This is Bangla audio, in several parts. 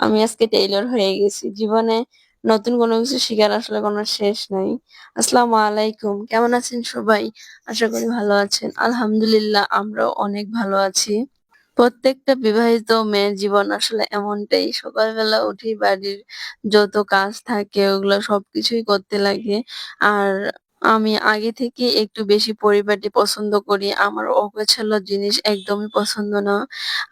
আমি আজকে টেইলর হয়ে গেছি। জীবনে নতুন কোনো কিছু শিখার আসলে কোনো শেষ নাই। আসসালামু আলাইকুম। কেমন আছেন সবাই? আশা করি ভালো আছেন। আলহামদুলিল্লাহ, আমরাও অনেক ভালো আছি। প্রত্যেকটা বিবাহিত মেয়ের জীবন আসলে এমনটাই। সকালবেলা উঠেই বাড়ির যত কাজ থাকে, ওগুলো সবকিছুই করতে লাগে। আর আমি আগে থেকে একটু বেশি পরিপাটি পছন্দ করি। আমার অগোছালো জিনিস একদমই পছন্দ না।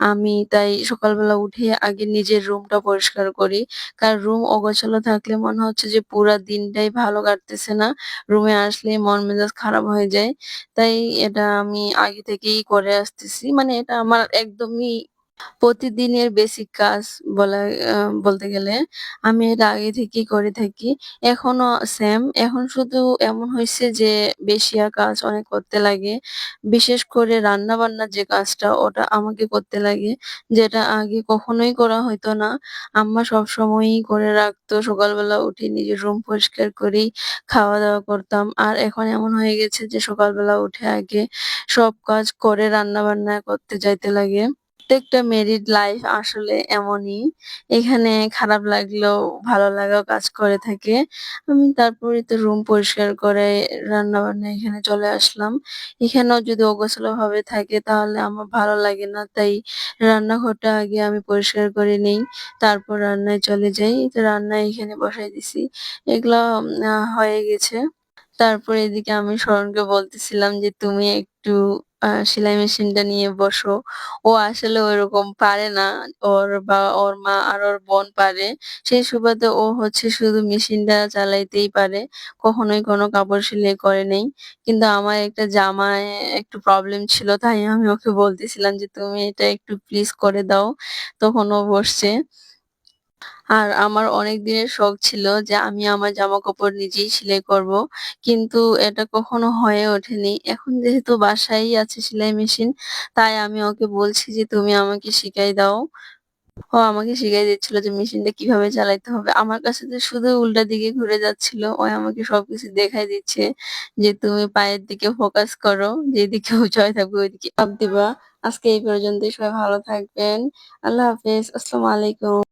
আমি তাই সকালবেলা উঠে আগে নিজের রুমটা পরিষ্কার করি। কারণ রুম অগোছালো থাকলে মনে হচ্ছে যে পুরা দিনটাই ভালো কাটতেছে না। রুমে আসলেই মন মেজাজ খারাপ হয়ে যায়। তাই এটা আমি আগে থেকেই করে আসতেছি। মানে এটা আমার একদমই প্রতিদিনের বেসিক কাজ বলা বলতে গেলে। আমি এটা আগে থেকেই করে থাকি। এখনও সেম। এখন শুধু এমন হয়েছে যে বেশি কাজ অনেক করতে লাগে। বিশেষ করে রান্না-বান্নার যে কাজটা, ওটা আমাকে করতে লাগে। যেটা আগে কখনোই করা হইতো না। আম্মা সবসময়ই করে রাখতো। সকালবেলা উঠে নিজের রুম পরিষ্কার করেই খাওয়া-দাওয়া করতাম। আর এখন এমন হয়ে গেছে যে সকালবেলা উঠে আগে সব কাজ করে রান্না-বান্না করতে যাইতে লাগে। প্রত্যেকটা মেরিড লাইফ আসলে এমনই। এখানে খারাপ লাগলেও ভালো লাগাও কাজ করে থাকে। আমি তারপরে তো রুম পরিষ্কার করে রান্না-বান্না এখানে চলে আসলাম। এখানেও যদি অগোছালোভাবে থাকে তাহলে আমার ভালো লাগে না। তাই রান্নাঘরটা আগে আমি পরিষ্কার করে নিই তারপর রান্নায় চলে যাই। তো রান্না এখানে বসাই দিছি। এগুলা হয়ে গেছে। তারপর এদিকে আমি স্মরণকে বলতেছিলাম যে, "তুমি একটু আ সেলাই মেশিনটা নিয়ে বসো।" ও আসলে ওইরকম পারে না। ওর বা ওর মা আর ওর বোন পারে। সেই সুবাদে ও হচ্ছে শুধু মেশিনটা চালাইতেই পারে। কখনোই কোনো কাপড় সেলাই করে নাই। কিন্তু আমার একটা জামায় একটু প্রবলেম ছিল। তাই আমি ওকে বলতেছিলাম যে, "তুমি এটা একটু প্লিজ করে দাও।" তখন ও বসছে। আর আমার অনেক দিনের শখ ছিল যে আমি আমার জামা কাপড় নিজেই সেলাই করব। কিন্তু এটা কখনো হয়ে ওঠেনি। এখন যেহেতু বাসায় আছে সেলাই মেশিন, তাই আমি ওকে বলছি যে, "তুমি আমাকে শিখাই দাও।" ও আমাকে শিখাই দিচ্ছিল যে মেশিনটা কীভাবে চালাইতে হবে। আমার কাছে তো শুধু উল্টা দিকে ঘুরে যাচ্ছিল। ও আমাকে সবকিছু দেখাই দিচ্ছে যে, "তুমি পায়ের দিকে ফোকাস করো। যেদিকে উঁচু থাকবে ওইদিকে চাপ দিবা।" আজকে এই পর্যন্তই। সবাই ভালো থাকবেন। আল্লাহ হাফেজ। আসসালামু আলাইকুম।